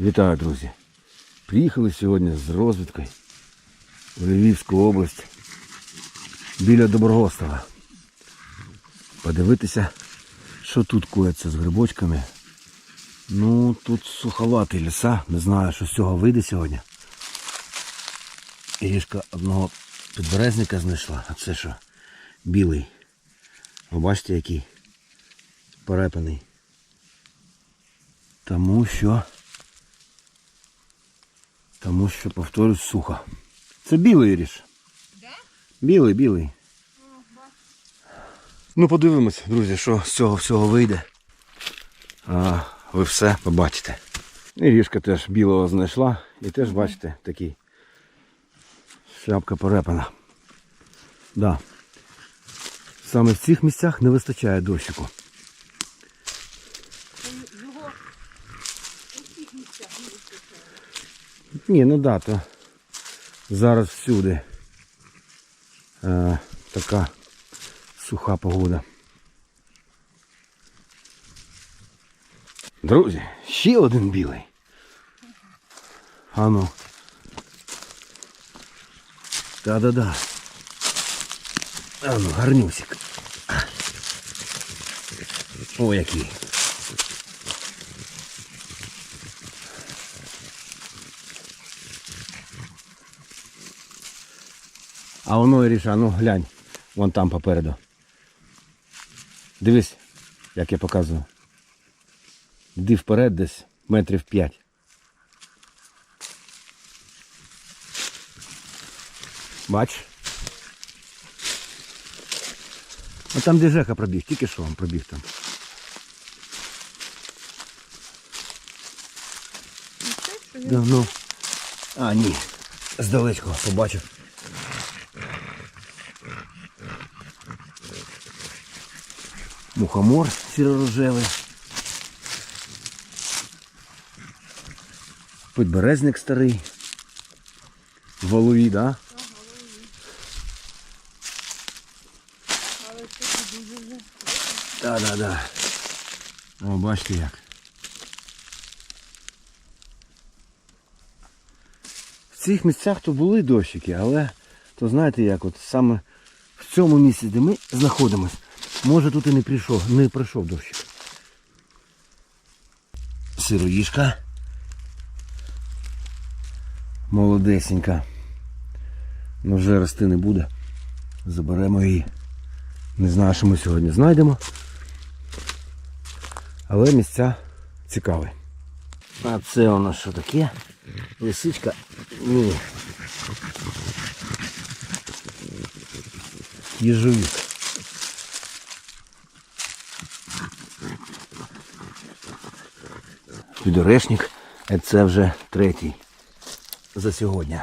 Вітаю, друзі! Приїхали сьогодні з розвідкою в Львівську область біля Доброгостова. Подивитися, що тут коїться з грибочками. Ну, тут суховаті ліса, не знаю, що з цього вийде сьогодні. Ірішка одного підберезника знайшла, а це що? Білий. Ви бачите, який перепаний. Тому що тому що, повторюсь, сухо. Це білий ріж. Білий, білий. Ну, подивимось, друзі, що з цього всього вийде. А, ви все побачите. І ріжка теж білого знайшла. І теж, бачите, такий шляпка порепана. Да. Саме в цих місцях не вистачає дощику. Його у всіх місцях не вистачає. Ні, ну да, то зараз всюди е, така суха погода. Друзі, ще один білий. А ну. Да-да-да. А ну, гарнюсик. О, який. А воно Іріша, ну глянь, вон там попереду. Дивись, як я показую. Йди вперед десь метрів п'ять. Бач? А там де Жека пробіг, тільки що він пробіг там. І це, що він Да, ну. А, ні. Здалечко побачив. Мухомор сіро-рожевий. Підберезник старий. Голові, вже. Да, да, да. О, бачите як. В цих місцях то були дощики, але то знаєте як, от саме в цьому місці, де ми знаходимось, може тут і не прийшов, не прийшов дощик. Сироїшка. Молодесенька. Ну вже рости не буде. Заберемо її. Не знаю, що ми сьогодні знайдемо. Але місця цікаві. А це у нас що таке? Лисичка? Ні. Їжовик. Підорешник. А Це вже третій за сьогодні.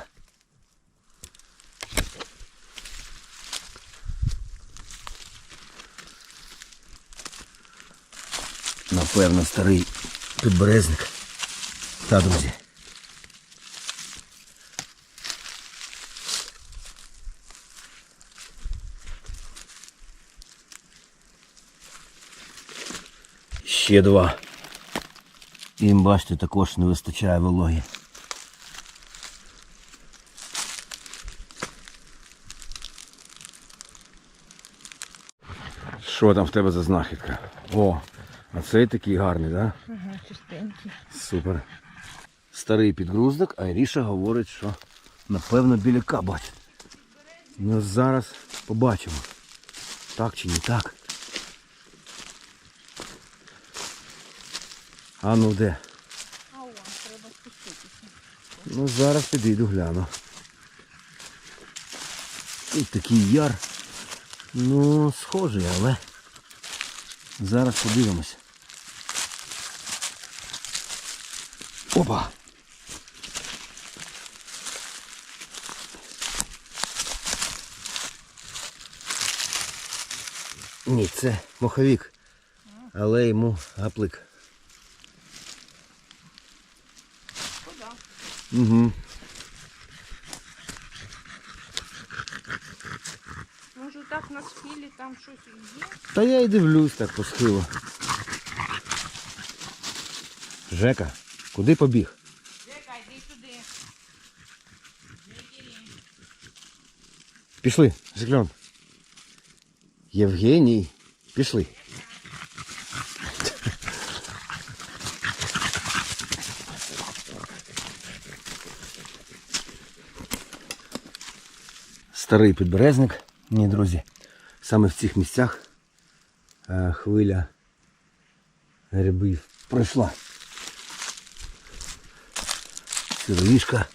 Напевно, старий підберезник. Та, друзі. Ще два. Їм, бачите, також не вистачає вологи. Що там в тебе за знахідка? О, а цей такий гарний, так? Да? Ага, чистенький. Супер. Старий підгруздок, а Іріша говорить, що напевно біляка бачить. Ну зараз побачимо. Так чи не так. А ну де? А он, треба спуститися. Ну зараз підійду гляну. Тут такий яр. Ну, схожий, але зараз подивимось. Опа! Ні, це моховик, але йому гаплик. Угу. Може так на схилі там щось є? Та я і дивлюсь так по схилу. Жека, куди побіг? Жека, йди сюди. Пішли, Жекльон. Євгеній, пішли. Старий підберезник, ні, друзі. Саме в цих місцях е, хвиля грибів пройшла. Сироїшка.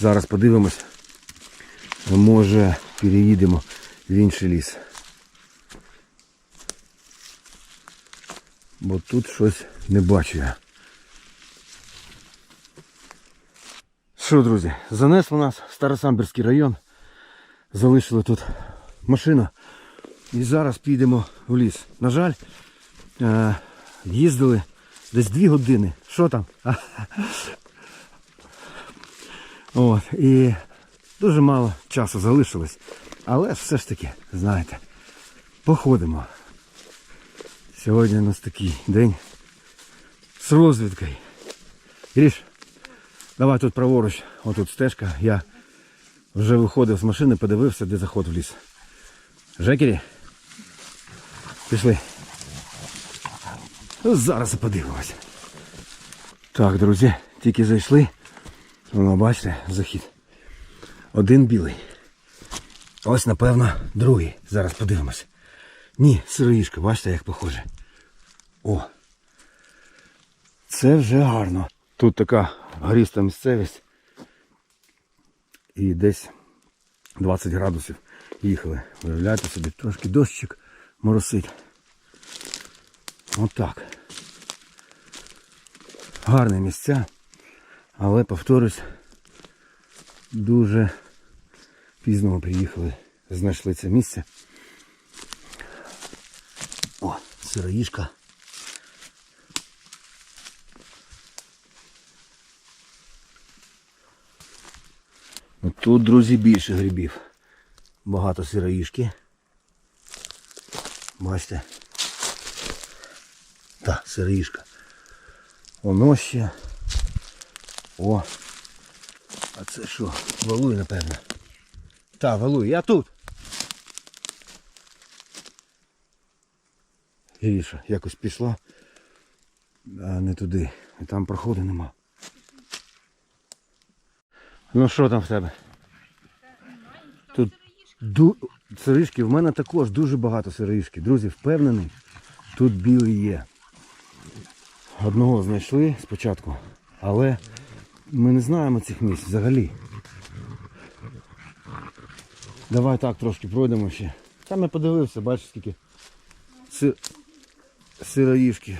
Зараз подивимось. Може переїдемо в інший ліс. Бо тут щось не бачу я. Що, друзі, занесло нас в Старосамбірський район. Залишили тут машину. І зараз підемо в ліс. На жаль, е, їздили десь дві години. Що там? От, і дуже мало часу залишилось. Але все ж таки, знаєте, походимо. Сьогодні у нас такий день з розвідкою. Гріш, давай тут праворуч, отут стежка. Я вже виходив з машини, подивився, де заход в ліс. Жекері? Пішли. Зараз і подивимося. Так, друзі, тільки зайшли. Воно, бачите, захід. Один білий. Ось, напевно, другий. Зараз подивимось. Ні, сироїшка, бачите, як похоже. О. Це вже гарно. Тут така горіста місцевість. І десь 20 градусів їхали. Уявляєте собі, трошки дощик моросить. Отак. Гарні місця. Але, повторюсь, дуже пізно ми приїхали, знайшли це місце. О, сироїшка. Тут, друзі, більше грибів. Багато сироїшки. Бачите. Так, сироїшка. Воно ще. О. А це що? Валуй, напевно. Так, валуй, я тут. Гріша якось пішла, а не туди. І там проходу нема. Ну що там в тебе? Тут ду... сиришки, в мене також дуже багато сиришки. Друзі, впевнений, тут білий є. Одного знайшли спочатку, але ми не знаємо цих місць взагалі. Давай так трошки пройдемо ще. Там я подивився, бачиш скільки сир... сироїшки.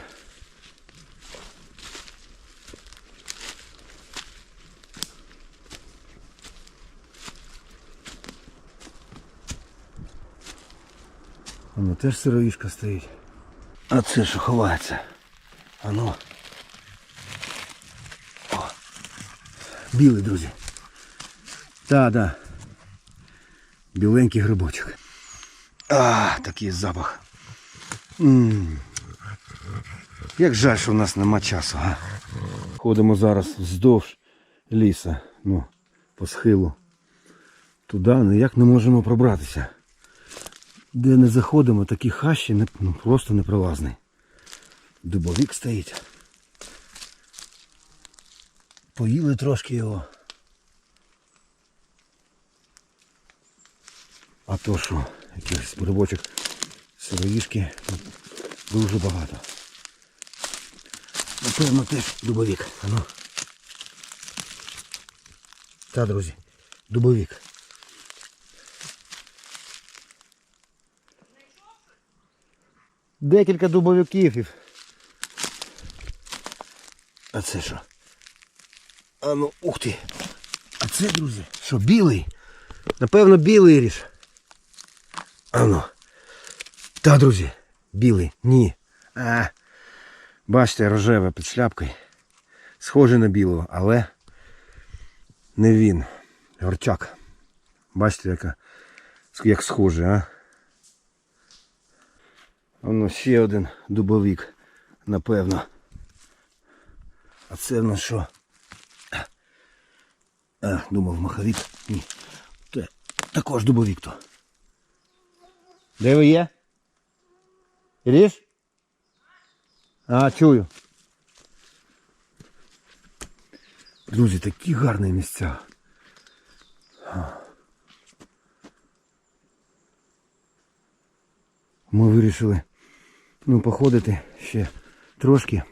Воно теж сироїшка стоїть. А це що ховається? Ано. О. Білий, друзі. Так, так. Біленький грибочок. А, такий запах. м Як жаль, що в нас нема часу, а? Ходимо зараз вздовж ліса, ну, по схилу. Туди ніяк не можемо пробратися. Де не заходимо, такі хащі не, ну, просто непролазний. Дубовик стоїть. Поїли трошки його. А то що, якихось грибочок сироїшки дуже багато. Напевно теж дубовик. Ану. Та, друзі, дубовик. Декілька дубовиків. А це що? А ну, ух ти. А це, друзі, що, білий? Напевно, білий ріж. А ну. Та, друзі, білий. Ні. А, бачите, рожеве під шляпкою. Схоже на білого, але не він. Горчак. Бачите, яка, як схоже, а? Воно ще один дубовик, напевно. А це в нас що? А, думав, маховік. Ні. Це також дубовік то. Де ви є? Іріш? А, чую. Друзі, такі гарні місця. Ми вирішили ну, походити ще трошки,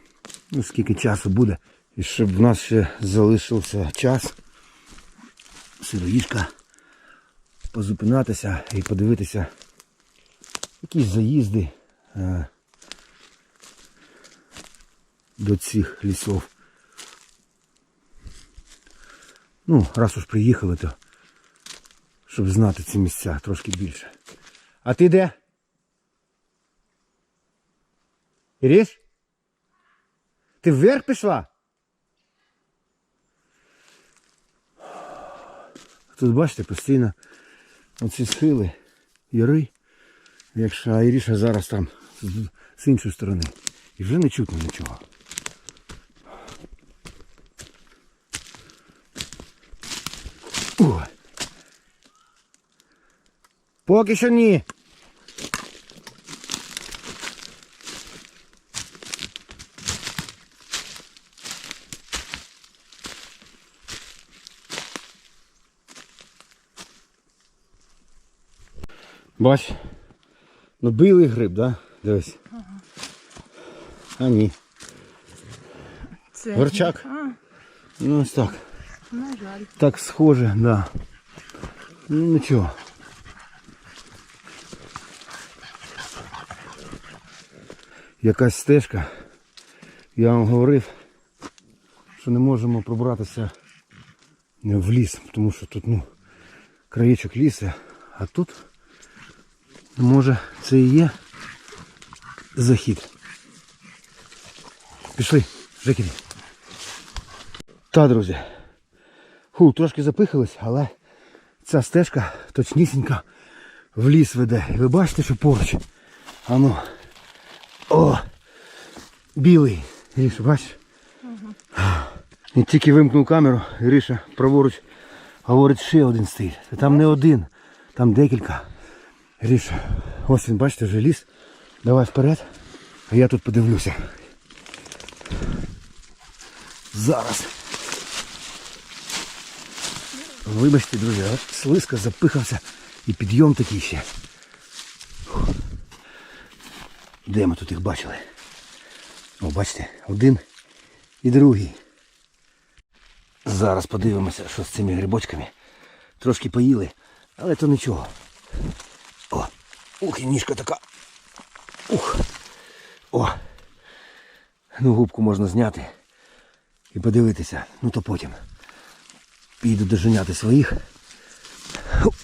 ну скільки часу буде. І щоб в нас ще залишився час. Сироїшка позупинатися і подивитися якісь заїзди е, до цих лісов. Ну, раз уж приїхали, то щоб знати ці місця трошки більше. А ти де? Іріш? Ти вверх пішла? Тут бачите постійно оці схили, яри. Якщо Іріша зараз там з, іншої сторони. І вже не чутно нічого. О. Поки що ні. Бач, ну білий гриб, да? Дивись. А ні. Це... Горчак? А, Ну ось так. на жаль. Так схоже, да. Ну нічого. Якась стежка. Я вам говорив, що не можемо пробратися в ліс, тому що тут ну, краєчок лісу, а тут може це і є захід. Пішли, Жекілі. Та, друзі. Фу, трошки запихались, але ця стежка точнісінька в ліс веде. І ви бачите, що поруч. Ану. О! Білий. Гріша, бачиш? І тільки вимкнув камеру, Гріша праворуч говорить, ще один стоїть. Там не один, там декілька. Гріша, ось він, бачите, вже ліс. Давай вперед. А я тут подивлюся. Зараз. Вибачте, друзі, от слизько запихався і підйом такий ще. Де ми тут їх бачили? О, бачите, один і другий. Зараз подивимося, що з цими грибочками. Трошки поїли, але то нічого. О, ух, і ніжка така. Ух. О. Ну, губку можна зняти і подивитися. Ну то потім. Піду доженяти своїх.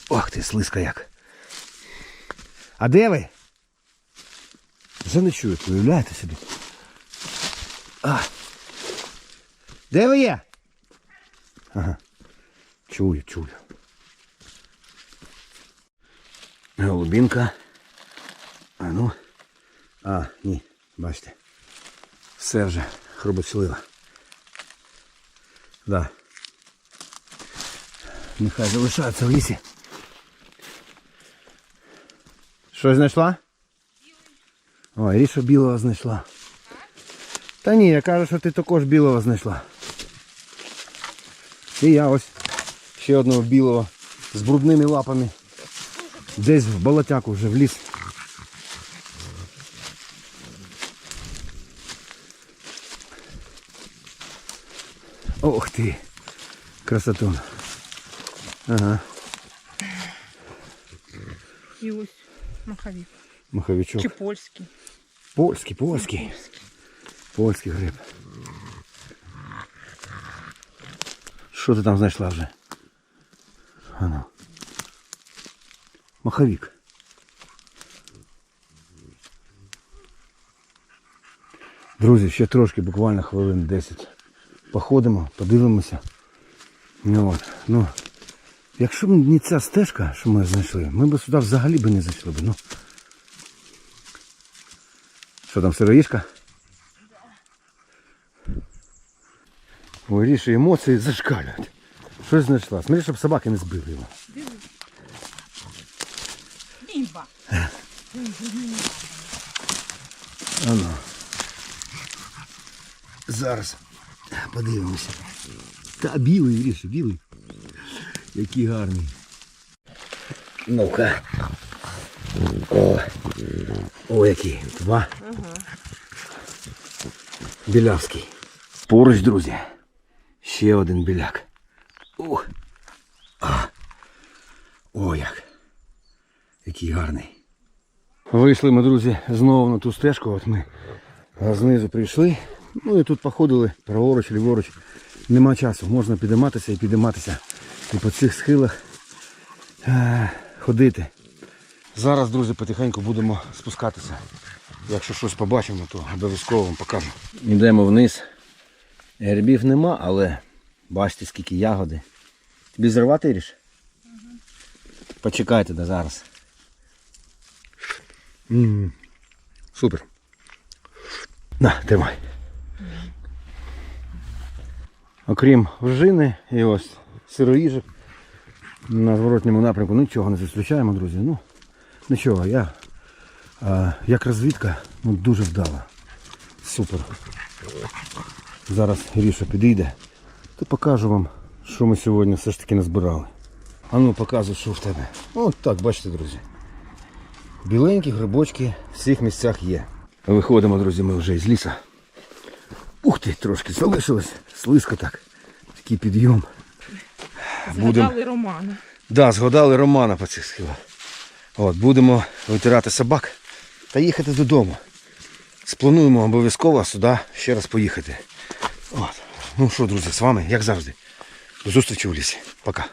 Ох ти, слизька як. А де ви? Вже не чують, уявляєте собі. А. Де ви є? Ага. Чую, чую. Голубінка. А ну. А, ні, бачите. Все вже хробочлива. Да. Нехай залишається в лісі. Щось знайшла? О, Ріша білого знайшла. Та ні, я кажу, що ти також білого знайшла. І я ось ще одного білого з брудними лапами. Десь в болотяку вже в ліс. Ох ти, красотун. Ага, І ось маховик. маховичок. Чи польський. Польський, польський. Польський гриб. Що ти там знайшла вже? Ано. Маховик. Друзі, ще трошки, буквально хвилин 10. Походимо, подивимося. Ну, от, ну, якщо б не ця стежка, що ми знайшли, ми б сюди взагалі б не зайшли б. Ну. Що там, сироїшка? Ой, Ріша, емоції зашкалюють. Щось знайшла. Смотри, щоб собаки не збили його. Ано. Зараз подивимося. Та білий, Гріша, білий. Який гарний. Ну-ка. О, О який. Два. Білявський. Поруч, друзі. Ще один біляк. Ух. О, як. Який гарний. Вийшли ми, друзі, знову на ту стежку. От ми знизу прийшли. Ну і тут походили праворуч, ліворуч. Нема часу. Можна підійматися і підійматися. І по цих схилах е, ходити. Зараз, друзі, потихеньку будемо спускатися. Якщо щось побачимо, то обов'язково вам покажу. Йдемо вниз. Грибів нема, але бачите, скільки ягоди. Тобі зривати ріж? Почекайте до зараз. М, Супер. На, тримай. Окрім вжини і ось сироїжок на зворотньому напрямку нічого не зустрічаємо, друзі. Ну, нічого, я а, як розвідка ну, дуже вдала. Супер. Зараз Гріша підійде, то покажу вам, що ми сьогодні все ж таки назбирали. А ну показуй, що в тебе. От так, бачите, друзі. Біленькі грибочки в всіх місцях є. Виходимо, друзі, ми вже із ліса. Ух ти, трошки залишилось. Слизько так. Такий підйом. Будем. Згадали Романа. Да, згадали Романа по цих схилах. От, будемо витирати собак та їхати додому. Сплануємо обов'язково сюди ще раз поїхати. От. Ну що, друзі, з вами, як завжди. До зустрічі у лісі. Пока.